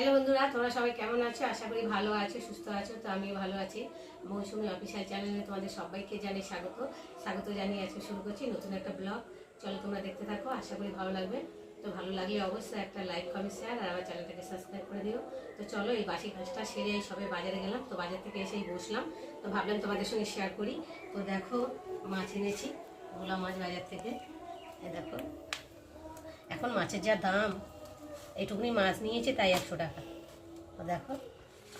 Hello বন্ধুরা, তোমরা সবাই কেমন আছো? আশা করি ভালো আছো, সুস্থ আছো। তো আমিও ভালো আছি। মৌসুমি অফিসিয়াল চ্যানেলে তোমাদের সবাইকে জানি স্বাগত। স্বাগত জানিয়ে আজকে শুরু করছি নতুন একটা ব্লগ চলো তোমরা দেখতে থাকো, আশা করি ভালো লাগবে। তো ভালো লাগলে অবশ্যই একটা লাইক কমেন্ট শেয়ার আর আমার চ্যানেলটাকে সাবস্ক্রাইব করে দিও। তো চলো, এই বাসি কাজটা সেরে এই সবে বাজারে গেলাম। তো বাজার থেকে এসেই বসলাম। তো ভাবলাম তোমাদের সঙ্গে শেয়ার করি। তো দেখো, মাছ এনেছি, ভোলা মাছ বাজার থেকে। দেখো, এখন মাছের যা দাম এইটুকুনি মাছ নিয়েছি, তাই একশো টাকা। দেখো,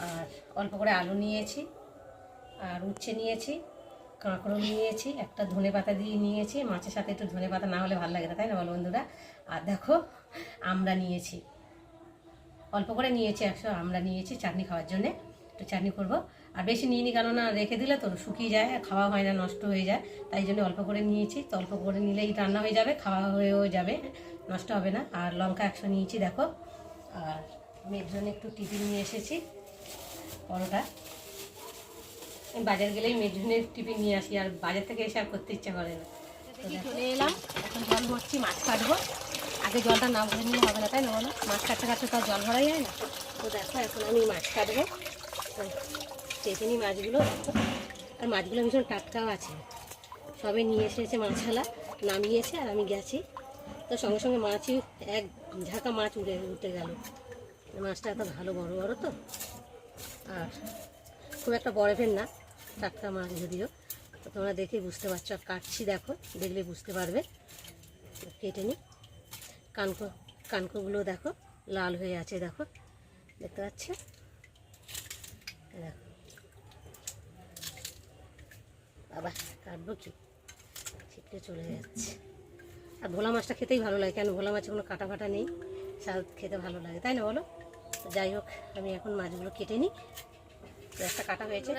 আর অল্প করে আলু নিয়েছি, আর উচ্ছে নিয়েছি কাঁকড়ো নিয়েছি, একটা ধনে পাতা দিয়ে নিয়েছি। মাছের সাথে একটু ধনে পাতা না হলে ভালো লাগে না, তাই না বলো বন্ধুরা? আর দেখো, আমরা নিয়েছি। অল্প করে নিয়েছি একশো, আমরা নিয়েছি চাটনি খাওয়ার জন্যে। একটু চাটনি করব। আর বেশি নিয়ে নি কেননা রেখে দিলে তো শুকিয়ে যায়, খাওয়া হয় না, নষ্ট হয়ে যায়। তাই জন্য অল্প করে নিয়েছি। তো অল্প করে নিলেই রান্না হয়ে যাবে, খাওয়া হয়েও যাবে। নষ্ট হবে না। আর লঙ্কা একশো নিয়েছি, দেখো। আর মেয়ের জন্য একটু টিফিন নিয়ে এসেছি, পরোটা। বাজার গেলেই মেয়ের জন্য টিফিন নিয়ে আসি, আর বাজার থেকে এসে আর করতে ইচ্ছা করে না। চলে এলাম, এখন জল ভরছি, মাছ কাটবো। আগে জলটা না ভরে নিলে হবে না, তাই না মাছ কাটতে কাটতে তো জল ভরাই যায় না। তো দেখো, এখন আমি মাছ কাটবো। তো মাছগুলো। আর মাছগুলো ভীষণ টাটকাও আছে। সবে নিয়ে এসেছে মাছালা নামিয়েছে, আর আমি গেছি। তো সঙ্গে সঙ্গে মাছই, এক ঝাঁকা মাছ উড়ে উঠে গেল। মাছটা এত ভালো বড় বড় তো? আর খুব একটা বরফের না, টাটকা মাছ যদিও। তোমরা দেখে বুঝতে পারছ, আর কাটছি দেখো, দেখলে বুঝতে পারবে। কেটে নিই। কানকো, কানকোগুলো দেখো, লাল হয়ে আছে দেখো। দেখতে পাচ্ছ? দেখো। বাবা, কাটবো কি? ছিটকে চলে যাচ্ছে। আর ভোলা মাছটা খেতেই ভালো লাগে কেন ভোলা মাছে কোনো কাটা ফাটা নেই স্বাদ খেতে ভালো লাগে তাই না বলো? যাই হোক আমি এখন মাছগুলো কেটে নিই। একটা কাটা হয়েছে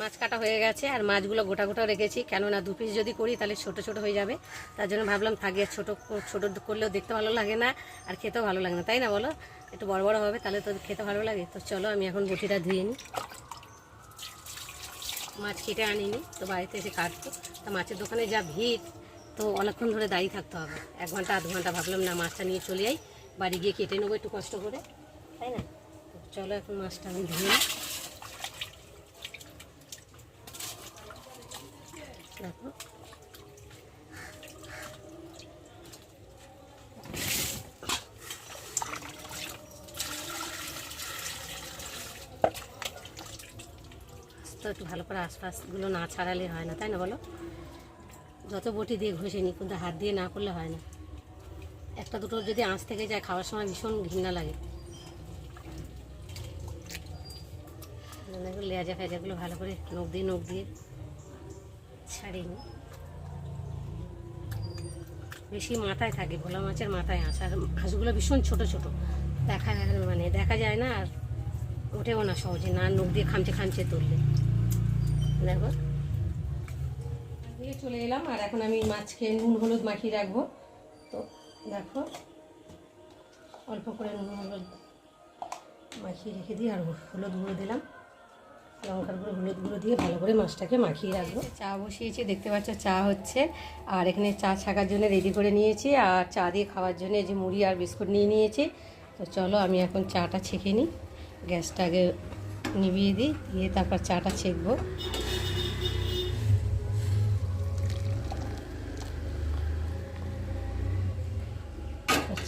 মাছ কাটা হয়ে গেছে আর মাছগুলো গোটা গোটা রেখেছি কেননা দু পিস যদি করি তাহলে ছোট ছোট হয়ে যাবে। তার জন্য ভাবলাম থাকে ছোট ছোট করলেও দেখতে ভালো লাগে না আর খেতেও ভালো লাগে না তাই না বলো? একটু বড় বড় হবে তাহলে তো খেতে ভালো লাগে। তো চলো আমি এখন বটিটা ধুয়ে নিই। মাছ কেটে আনিনি তো বাড়িতে এসে কাটবো। তা মাছের দোকানে যা ভিড় তো অনেকক্ষণ ধরে দাঁড়িয়ে থাকতে হবে। এক ঘণ্টা, আধ ঘণ্টা ভাবলাম, না, মাছটা নিয়ে চলে যাই বাড়ি গিয়ে কেটে নেব একটু কষ্ট করে। তাই না? চলো এখন মাছটা আমি ধুয়ে দেখো। তো একটু ভালো করে আশপাশগুলো না ছাড়ালে হয় না, তাই না বলো? যত বটি দিয়ে ঘষে নিই, কিন্তু হাত দিয়ে না করলে হয় না। একটা দুটো যদি আঁচ থেকে যায়, খাওয়ার সময় ভীষণ ঘৃণা লাগে। লেজা ফেজাগুলো ভালো করে নখ দিয়ে নখ দিয়ে ছাড়িয়ে নিই। বেশি মাথায় থাকে, ভোলা মাছের মাথায় হাঁস আর হাঁসগুলো ভীষণ ছোট ছোট। দেখা মানে দেখা যায় না, আর ওঠেও না সহজে। না নখ দিয়ে খামচে খামচে তুললে। দেখো। চলে এলাম, আর এখন আমি মাছকে নুন হলুদ মাখিয়ে রাখব। তো দেখো, অল্প করে নুন হলুদ মাখিয়ে রেখে দিই আর হলুদ গুঁড়ো দিলাম। লঙ্কার গুঁড়ো, হলুদ গুঁড়ো দিয়ে ভালো করে মাছটাকে মাখিয়ে রাখব। চা বসিয়েছি, দেখতে পাচ্ছ চা হচ্ছে। আর এখানে চা ছাকার জন্য রেডি করে নিয়েছি, আর চা দিয়ে খাওয়ার জন্য যে মুড়ি আর বিস্কুট নিয়ে নিয়েছি। তো চলো আমি এখন চাটা ছেঁকে নিই। গ্যাসটা আগে নিভিয়ে দিই, দিয়ে তারপর চাটা ছেঁকবো।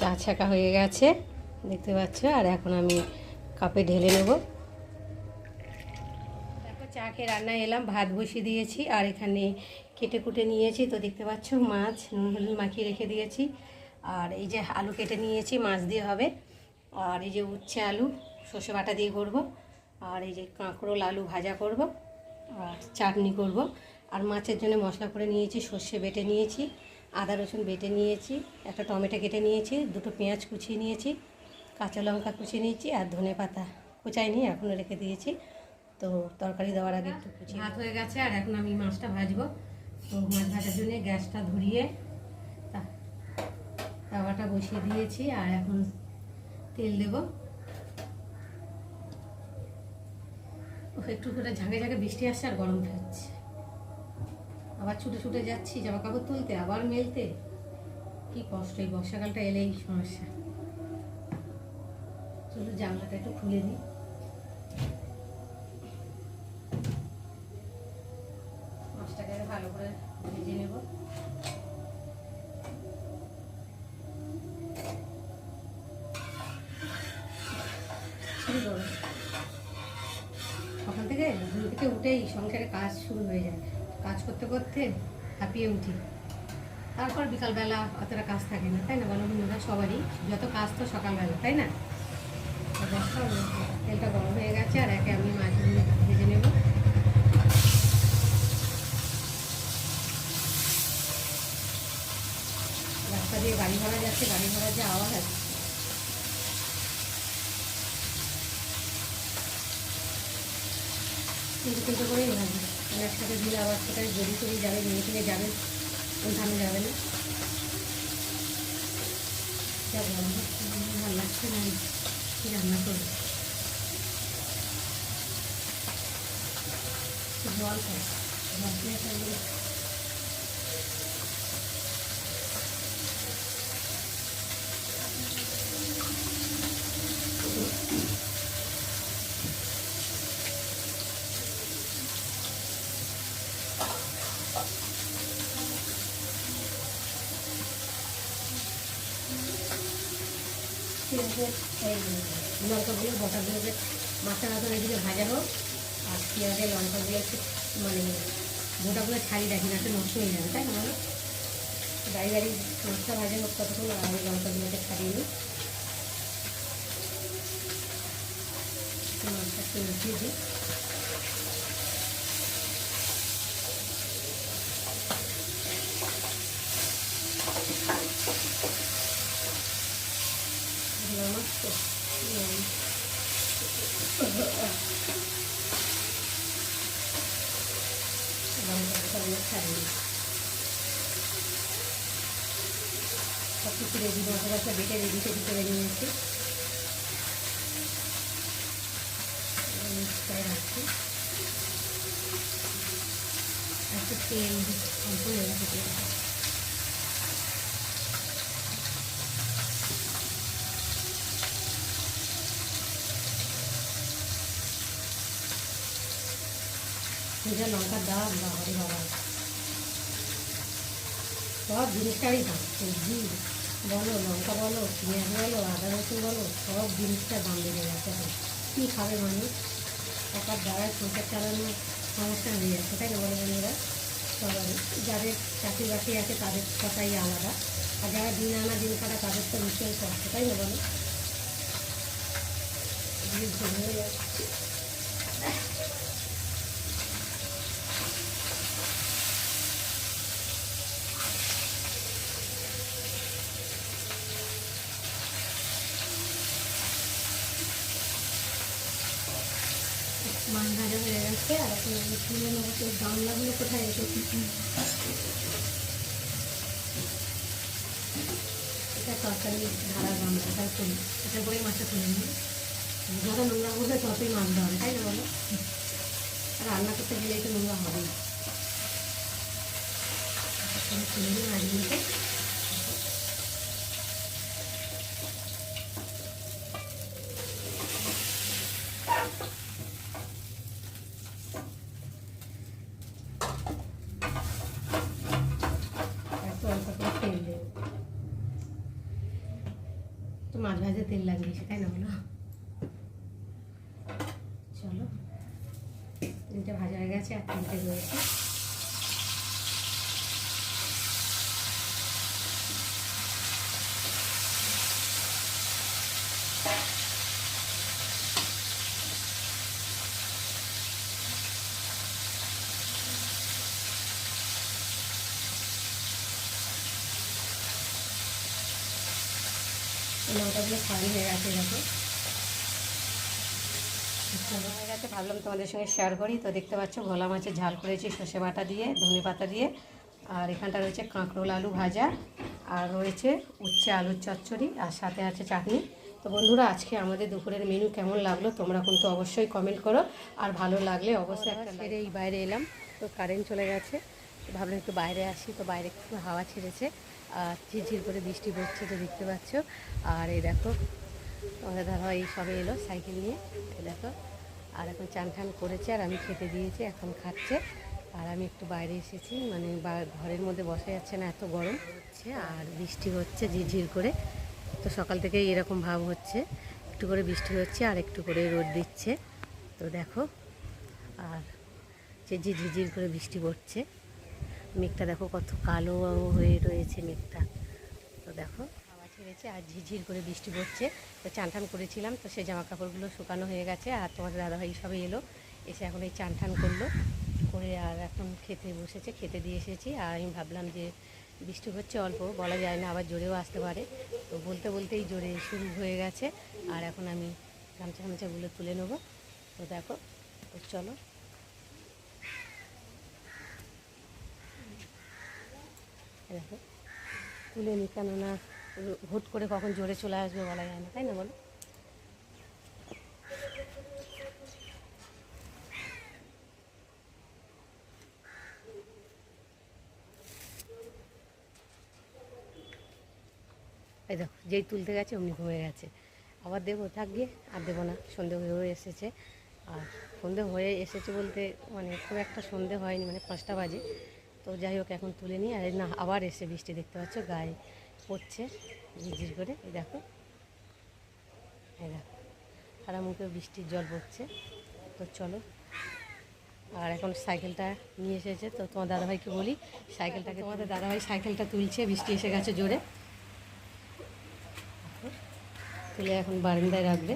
চা ছাকা হয়ে গেছে, দেখতে পাচ্ছ? আর এখন আমি কাপে ঢেলে নেব। দেখো চা খেয়ে রান্নায় এলাম, ভাত বসিয়ে দিয়েছি, আর এখানে কেটে কুটে নিয়েছি। তো দেখতে পাচ্ছ, মাছ, নুন হলুদ মাখিয়ে রেখে দিয়েছি। আর এই যে আলু কেটে নিয়েছি, মাছ দিয়ে হবে। আর এই যে উচ্ছে আলু, সর্ষে বাটা দিয়ে করব। আর এই যে কাঁকরোল আলু ভাজা করব, আর চাটনি করব। আর মাছের জন্য মশলা করে নিয়েছি, সর্ষে বেটে নিয়েছি। আদা রসুন বেটে নিয়েছি একটা টমেটো কেটে নিয়েছি দুটো পেঁয়াজ কুচিয়ে নিয়েছি কাঁচা লঙ্কা কুচিয়ে নিয়েছি আর ধনে পাতা কুচাইনি এখনও রেখে দিয়েছি। তো তরকারি দেওয়ার আগে একটু কুচি ভাত হয়ে গেছে আর এখন আমি মাছটা ভাজবো। তো মাছ ভাজার জন্য গ্যাসটা ধরিয়ে তাওয়াটা বসিয়ে দিয়েছি আর এখন তেল দেব। একটু করে ঝাঁকে ঝাঁকে বৃষ্টি আসছে আর গরম খাচ্ছে। আবার ছুটে ছুটে যাচ্ছি জামা কাপড় তুলতে, আবার মেলতে। কি কষ্ট, এই বর্ষাকালটা এলেই সমস্যা। চলো জানলাটা একটু খুলে দিই মাছটাকে ভালো করে ভেজে নেব। সকাল থেকে ঘুম থেকে উঠেই সংসারে কাজ শুরু হয়ে যায়। কাজ করতে করতে হাঁপিয়ে উঠি। তারপর বিকালবেলা অতটা কাজ থাকে না, তাই না বলো? বন্ধুরা সবারই। যত কাজ তো সকালবেলা, তাই না? তেলটা গরম হয়ে গেছে আর একে আমি মাছগুলো ভেজে নেব। রাস্তা দিয়ে গাড়ি ভাড়া যাচ্ছে, গাড়ি ভাড়া যে আওয়াজ আছে। কিন্তু কিন্তু করেই ভাবি মানে একসাথে দিলে আবার সেটাই যদি করে, যাবে, মেয়ে থেকে যাবে ওখানে যাবে না। ভালো লাগছে না? কি রান্না করব? জল খাই। জল খেয়ে আছে এই লঙ্কাগুলো বটাগুলোকে মাথা মাথা এদিকে ভাজাবো আর পেঁয়াজের লঙ্কাগুলো একটু মানে গোটাগুলো ছাড়িয়ে রাখি না তো নষ্ট হয়ে যাবে তাই না গাড়ি গাড়ি মাছটা ভাজানো কতক্ষণ আর আমি লঙ্কাগুলোকে ছাড়িয়ে নিই একটু মাছটা একটু মাছ তো উম, লঙ্কাগুলো ছাড়িয়ে নিই সব কিছু রেডি মশলা বেটে রেডি টেডি করে নিয়েছি মিক্স করে রাখছি একটু তেল অল্প লেগে থেকে ভেজা লঙ্কার দাম বাবারে বাবা সব জিনিসটাই দাম, সবজি, বলো লঙ্কা বলো, পেঁয়াজ বলো, আদা রসুন বলো, সব জিনিসটার দাম বেড়ে গেছে। কী খাবে মানুষ? টাকার দ্বারায় সংসার চালানো সমস্যা হয়ে যাচ্ছে তাই বলে বন্ধুরা। সবারই যাদের চাকরি বাকরি আছে, তাদের কথাই আলাদা। আর যারা দিন আনা দিন খাটা তাদের তো ভীষণ কষ্ট, তাই না বলো? মাছ ভাজা হয়ে আর এখন আমি তুলে নেব কোথায় রেখেছি এটা তরকারি ধারা গামলা, এটা করি এটা করে মাছটা তুলে নিই যত নোংরা করবে ততই মাছ ধরে। তাই না বলো? রান্না করতে গেলে একটু নোংরা হবে তুলে একটু অল্প করে তেল দেবো তো মাছ ভাজে তেল লাগবে তাই না বলো? চলো। তিনটে ভাজা হয়ে গেছে, আর তিনটে রয়েছে। লঙ্কাগুলো হয়ে গেছে দেখো। হয়ে গেছে ভাবলাম তোমাদের সঙ্গে শেয়ার করি। তো দেখতে পাচ্ছ ভোলা মাছের ঝাল করেছি সর্ষে বাটা দিয়ে ধনে পাতা দিয়ে। আর এখানটা রয়েছে কাঁকরোল আলু ভাজা আর রয়েছে উচ্ছে আলুর চচ্চড়ি আর সাথে আছে চাটনি। তো বন্ধুরা আজকে আমাদের দুপুরের মেনু কেমন লাগল তোমরা কিন্তু অবশ্যই কমেন্ট করো। আর ভালো লাগলে অবশ্যই একটা এই বাইরে এলাম তো কারেন্ট চলে গেছে। ভাবলাম একটু বাইরে আসি তো বাইরে একটু হাওয়া ছেড়েছে। আর ঝিরঝির করে বৃষ্টি পড়ছে তো দেখতে পাচ্ছ। আর এই দেখো, তোমাদের দাদা এই সবে এলো সাইকেল নিয়ে। এই দেখো, আর এখন চান টান করেছে আর আমি খেতে দিয়েছি, এখন খাচ্ছে। আর আমি একটু বাইরে এসেছি মানে ঘরের মধ্যে বসা যাচ্ছে না, এত গরম হচ্ছে আর বৃষ্টি হচ্ছে ঝিরঝির করে। তো সকাল থেকেই এরকম ভাব হচ্ছে, একটু করে বৃষ্টি হচ্ছে আর একটু করে রোদ দিচ্ছে। তো দেখো, আর যে ঝিরঝির করে বৃষ্টি পড়ছে। মেঘটা দেখো কত কালো হয়ে রয়েছে মেঘটা। তো দেখো, হাওয়া ছেড়েছে আর ঝিরঝির করে বৃষ্টি পড়ছে তো চান টান করেছিলাম, তো সেই জামা কাপড়গুলো শুকানো হয়ে গেছে আর তোমাদের দাদাভাই সবে এলো, এসে এখন এই চান টান করল। করে আর এখন খেতে বসেছে, খেতে দিয়ে এসেছি। আর আমি ভাবলাম যে বৃষ্টি হচ্ছে অল্প, বলা যায় না, আবার জোরেও আসতে পারে। তো বলতে বলতেই জোরে শুরু হয়ে গেছে। আর এখন আমি গামছা গামছাগুলো তুলে নেব। তো দেখো, তো চলো দেখো তুলে নি কেননা হুট করে কখন জোরে চলে আসবে বলা যায় না, তাই না বলো? এই দেখো, যেই তুলতে গেছে অমনি ঘুমিয়ে গেছে। আবার দেবো, থাক গিয়ে, আর দেবো না, সন্ধে হয়েও এসেছে। আর সন্ধে হয়ে এসেছে বলতে মানে খুব একটা সন্ধে হয়নি মানে পাঁচটা বাজে। তো যাই হোক, এখন তুলে নিই। আর না, আবার এসে বৃষ্টি দেখতে পাচ্ছ, গায়ে পড়ছে, ঝিরঝির করে। এই দেখো। দেখো। সারা মুখে বৃষ্টির জল পড়ছে। তো চলো। আর এখন সাইকেলটা নিয়ে এসেছে। তো তোমার দাদাভাইকে বলি, সাইকেলটাকে তোমাদের দাদাভাই সাইকেলটা তুলছে, বৃষ্টি এসে গেছে জোরে। তুলে এখন বারান্দায় রাখবে।